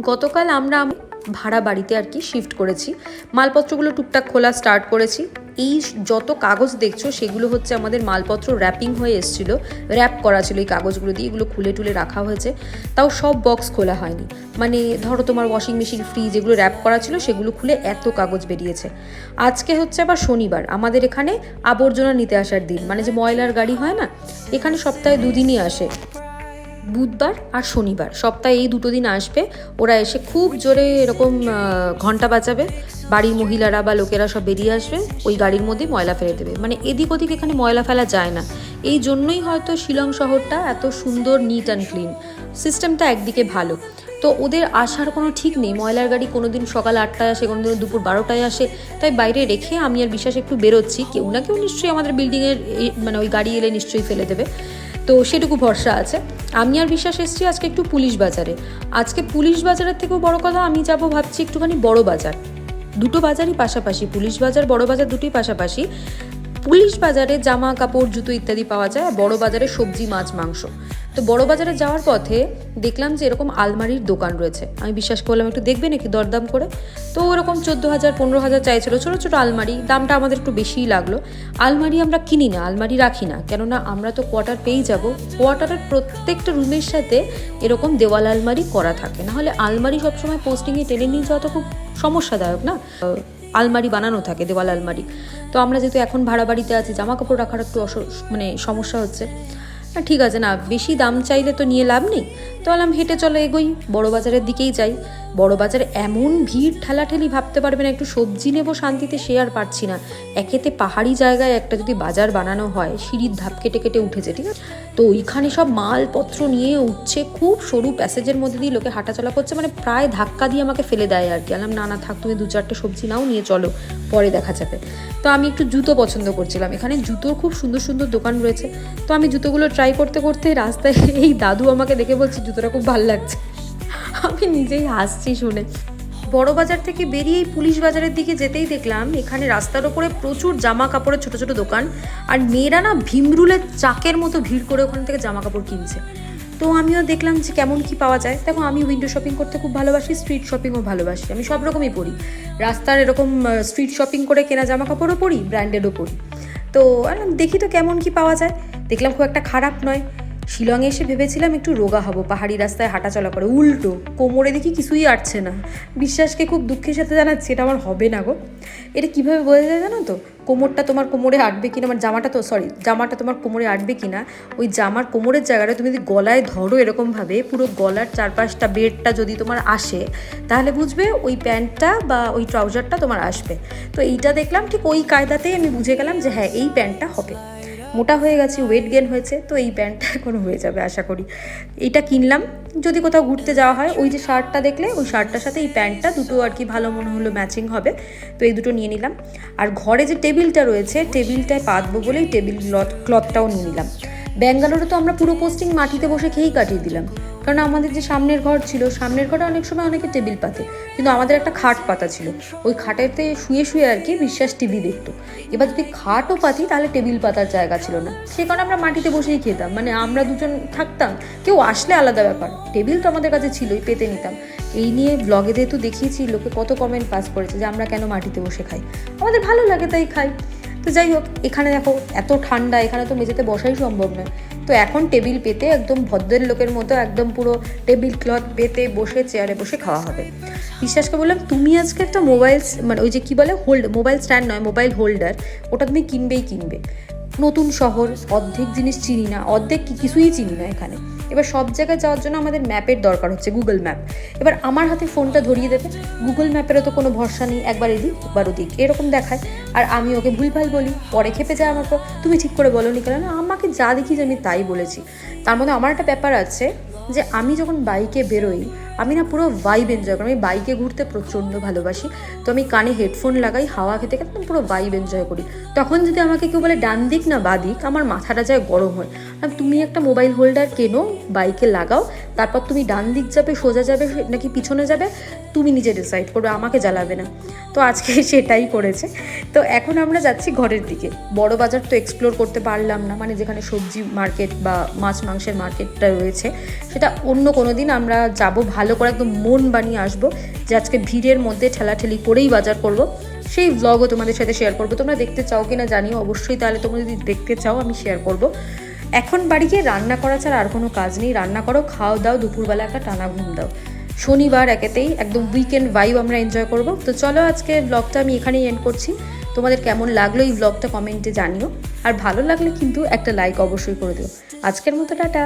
গতকাল আমরা ভাড়া বাড়িতে আর কি শিফট করেছি। মালপত্রগুলো টুকটাক খোলা স্টার্ট করেছি। এই যত কাগজ দেখছ, সেগুলো হচ্ছে আমাদের মালপত্র র্যাপিং হয়ে এসেছিল। র্যাপ করা ছিল এই কাগজগুলো দিয়ে, এগুলো খুলে টুলে রাখা হয়েছে। তাও সব বক্স খোলা হয়নি। মানে ধরো তোমার ওয়াশিং মেশিন ফ্রিজ এগুলো র্যাপ করা ছিল, সেগুলো খুলে এত কাগজ বেরিয়েছে। আজকে হচ্ছে আবার শনিবার। আমাদের এখানে আবর্জনা নিতে আসার দিন। মানে যে ময়লার গাড়ি হয় না, এখানে সপ্তাহে দুদিনই আসে। বুধবার আর শনিবার। সপ্তাহে এই দুটো দিন আসবে। ওরা এসে খুব জোরে এরকম ঘণ্টা বাজাবে। বাড়ির মহিলারা বা লোকেরা সব বেরিয়ে আসবে। ওই গাড়ির মধ্যে ময়লা ফেলে দেবে। মানে এদিক ওদিক এখানে ময়লা ফেলা যায় না। এই জন্যই হয়তো শিলং শহরটা এত সুন্দর নিট অ্যান্ড ক্লিন সিস্টেমটা একদিকে ভালো। তো ওদের আসার কোনো ঠিক নেই। ময়লার গাড়ি কোনো দিন সকাল আটটায় আসে কোনো দিন দুপুর বারোটায় আসে। তাই বাইরে রেখে আমি আর বিশ্বাস একটু বেরোচ্ছি। কেউ না কেউ নিশ্চয়ই আমাদের বিল্ডিংয়ের মানে ওই গাড়ি এলে নিশ্চয়ই ফেলে দেবে। তো সেটুকু ভরসা আছে। আমি আর বিশ্বাস এসেছি আজকে একটু পুলিশ বাজারে। আজকে পুলিশ বাজারের থেকেও বড় কথা, আমি যাব ভাবছি একটুখানি বড় বাজার। দুটো বাজারই পাশাপাশি, পুলিশ বাজার, বড় বাজার দুটোই পাশাপাশি। পুলিশ বাজারে জামা কাপড়, জুতো ইত্যাদি পাওয়া যায় বড় বাজারে সবজি, মাছ, মাংস। তো বড় বাজারে যাওয়ার পথে দেখলাম যে এরকম আলমারির দোকান রয়েছে। আমি বিশ্বাস করলাম একটু দেখবে নাকি দরদাম করে। তো ওরকম চোদ্দ হাজার পনেরো হাজার চাইছিল ছোটো ছোটো আলমারি। দামটা আমাদের একটু বেশিই লাগল। আলমারি আমরা কিনি না, আলমারি রাখি না। কেননা আমরা তো কোয়ার্টার পেয়েই যাব। কোয়ার্টারের প্রত্যেকটা রুমের সাথে এরকম দেওয়াল আলমারি করা থাকে। না হলে আলমারি সবসময় পোস্টিংয়ে টেনে নিয়ে যাওয়া তো খুব সমস্যাদায়ক না? আলমারি বানানো থাকে, দেওয়াল আলমারি। তো আমরা যেহেতু এখন ভাড়া বাড়িতে আছি জামা কাপড় রাখার একটু অস- মানে সমস্যা হচ্ছে। না, ঠিক আছে, না, বেশি দাম চাইলে তো নিয়ে লাভ নেই। তো বললাম হেঁটে চলো, এগোই, বড় বাজারের দিকেই যাই। বড় বাজারে এমন ভিড় ঠেলাঠেলি ভাবতে পারবে না, একটু সবজি নেব শান্তিতে, সে আর পারছি না। একেতে পাহাড়ি জায়গায় একটা যদি বাজার বানানো হয়, সিঁড়ির ধাপ কেটে কেটে উঠেছে, ঠিক আছে? তো ওইখানে সব মালপত্র নিয়ে উঠছে, খুব সরু প্যাসেজের মধ্যে দিয়ে লোকে হাঁটাচলা করছে মানে প্রায় ধাক্কা দিয়ে আমাকে ফেলে দেয় আর কি। আলাম না না, থাক, তুমি দু চারটে সবজি নাও, নিয়ে চলো, পরে দেখা যাবে। তো আমি একটু জুতো পছন্দ করছিলাম। এখানে জুতোর খুব সুন্দর সুন্দর দোকান রয়েছে। তো আমি জুতোগুলো ট্রাই করতে করতে রাস্তায় এই দাদু আমাকে দেখে বলছে, জুতোটা খুব ভালো লাগছে। আমি নিজেই হাসছি শুনে। বড় বাজার থেকে বেরিয়েই পুলিশ বাজারের দিকে যেতেই দেখলাম, এখানে রাস্তার ওপরে প্রচুর জামা কাপড়ের ছোট ছোট দোকান, আর মেয়েরা না ভীমরুলের চাকের মতো ভিড় করে ওখান থেকে জামা কাপড় কিনছে। তো আমিও দেখলাম যে কেমন কি পাওয়া যায়। দেখো, আমি উইন্ডো শপিং করতে খুব ভালোবাসি স্ট্রিট শপিংও ভালোবাসি। আমি সব রকমই পরি। রাস্তার এরকম স্ট্রিট শপিং করে কেনা জামা কাপড়ও পরি ব্র্যান্ডেডও পরি। তো দেখি তো কেমন কি পাওয়া যায়। দেখলাম খুব একটা খারাপ নয়। শিলংয়ে এসে ভেবেছিলাম একটু রোগা হব, পাহাড়ি রাস্তায় হাঁটাচলা করে, উল্টো, কোমরে দেখি কিছুই আটছে না। বিশ্বাসকে খুব দুঃখের সাথে জানাচ্ছি, এটা আমার হবে না গো। এটা কীভাবে বোঝা যায় জানো তো? কোমরটা তোমার কোমরে আটবে কিনা আমার জামাটা তো সরি জামাটা তোমার কোমরে আটবে কিনা, ওই জামার কোমরের জায়গাটা তুমি যদি গলায় ধরো এরকমভাবে, পুরো গলার চারপাশটা, বেডটা যদি তোমার আসে, তাহলে বুঝবে ওই প্যান্টটা বা ওই ট্রাউজারটা তোমার আসবে। তো এইটা দেখলাম, ঠিক ওই কায়দাতেই আমি বুঝে গেলাম যে হ্যাঁ এই প্যান্টটা হবে। মোটা হয়ে গেছি ওয়েট গেন হয়েছে, তো এই প্যান্টটা এখন হয়ে যাবে, আশা করি। এটা কিনলাম, যদি কোথাও ঘুরতে যাওয়া হয়, ওই যে শার্টটা দেখলে, ওই শার্টটার সাথে এই প্যান্টটা দুটো আর কি ভালো মনে হলো ম্যাচিং হবে, তো এই দুটো নিয়ে নিলাম। আর ঘরে যে টেবিলটা রয়েছে, টেবিলটায় পাতবো বলেই টেবিল ক্লথ ক্লথটাও নিয়ে নিলাম। ব্যাঙ্গালোরে তো আমরা পুরো পোস্টিং মাটিতে বসে খেয়েই কাটিয়ে দিলাম। কারণ আমাদের যে সামনের ঘর ছিল, সামনের ঘরে অনেক সময় অনেকে টেবিল পাতে, কিন্তু আমাদের একটা খাট পাতা ছিল। ওই খাটেতে শুয়ে শুয়ে আর কি বিশ্বাস টিভি দেখতো। এবার যদি খাটও পাতি, তাহলে টেবিল পাতার জায়গা ছিল না। সে কারণে আমরা মাটিতে বসেই খেতাম। মানে আমরা দুজন থাকতাম, কেউ আসলে আলাদা ব্যাপার। টেবিল তো আমাদের কাছে ছিলই, পেতে নিতাম। এই নিয়ে ব্লগে যেহেতু দেখিয়েছি, লোকে কত কমেন্ট পাস করেছে যে আমরা কেন মাটিতে বসে খাই? আমাদের ভালো লাগে তাই খাই। তো যাই হোক, এখানে দেখো এত ঠান্ডা, এখানে তো মেঝেতে বসাই সম্ভব নয় তো এখন টেবিল পেতে একদম ভদ্রের লোকের মতো একদম পুরো টেবিল ক্লথ পেতে বসে চেয়ারে বসে খাওয়া হবে। বিশ্বাসকে বললাম, তুমি আজকে একটা মোবাইল মানে ওই যে কী বলে, হোল্ড, মোবাইল স্ট্যান্ড নয়, মোবাইল হোল্ডার, ওটা তুমি কিনবেই কিনবে। নতুন শহর, অর্ধেক জিনিস চিনি না, অর্ধেক কিছুই চিনি না এখানে। এবার সব জায়গায় যাওয়ার জন্য আমাদের ম্যাপের দরকার হচ্ছে গুগল ম্যাপ। এবার আমার হাতে ফোনটা ধরিয়ে দেবে। গুগল ম্যাপেরও তো কোনো ভরসা নেই, একবার এদিক, একবার ওদিক, এরকম দেখায়। আর আমি ওকে ভুলভাল বলি, পরে খেপে যায় আমার পর। তুমি ঠিক করে বলো নি কেন আমাকে যা দেখি যে আমি তাই বলেছি। তার মধ্যে আমার একটা ব্যাপার আছে যে আমি যখন বাইকে বেরোই আমি না পুরো ভাইব এনজয় করি। আমি বাইকে ঘুরতে প্রচণ্ড ভালোবাসি। তো আমি কানে হেডফোন লাগাই, হাওয়া খেতে খেতে পুরো ভাইব এনজয় করি। তখন যদি আমাকে কেউ বলে, ডান দিক না বা দিক? আমার মাথাটা যায় গরম হয়। তুমি একটা মোবাইল হোল্ডার কেনো বাইকে লাগাও, তারপর তুমি ডান দিক যাবে, সোজা যাবে, নাকি পিছনে যাবে? তুমি নিজে ডিসাইড করবে, আমাকে জ্বালাবে না। তো আজকে সেটাই করেছে। তো এখন আমরা যাচ্ছি ঘরের দিকে। বড় বাজার তো এক্সপ্লোর করতে পারলাম না মানে যেখানে সবজি মার্কেট বা মাছ মাংসের মার্কেটটা রয়েছে, সেটা অন্য কোনো দিন আমরা যাব, ভালো করে একদম মন বানিয়ে আসব যে আজকে ভিড়ের মধ্যে ঠেলাঠেলি করেই বাজার করব। সেই ব্লগও তোমাদের সাথে শেয়ার করব। তোমরা দেখতে চাও কিনা জানিও, অবশ্যই তাহলে তোমরা যদি দেখতে চাও আমি শেয়ার করব। এখন বাড়ি গিয়ে রান্না করা ছাড়া আর কোনো কাজ নেই। রান্না করো খাও দাও, দুপুরবেলা একটা টানা ঘুম দাও। শনিবার একেতেই একদম উইকেন্ড ভাইব আমরা এনজয় করব। তো চলো আজকে ব্লগটা আমি এখানেই এন্ড করছি। তোমাদের কেমন লাগল এই ব্লগটা কমেন্টে জানিও। আর ভালো লাগলে কিন্তু একটা লাইক অবশ্যই করে দিও। আজকের মতো টাটা।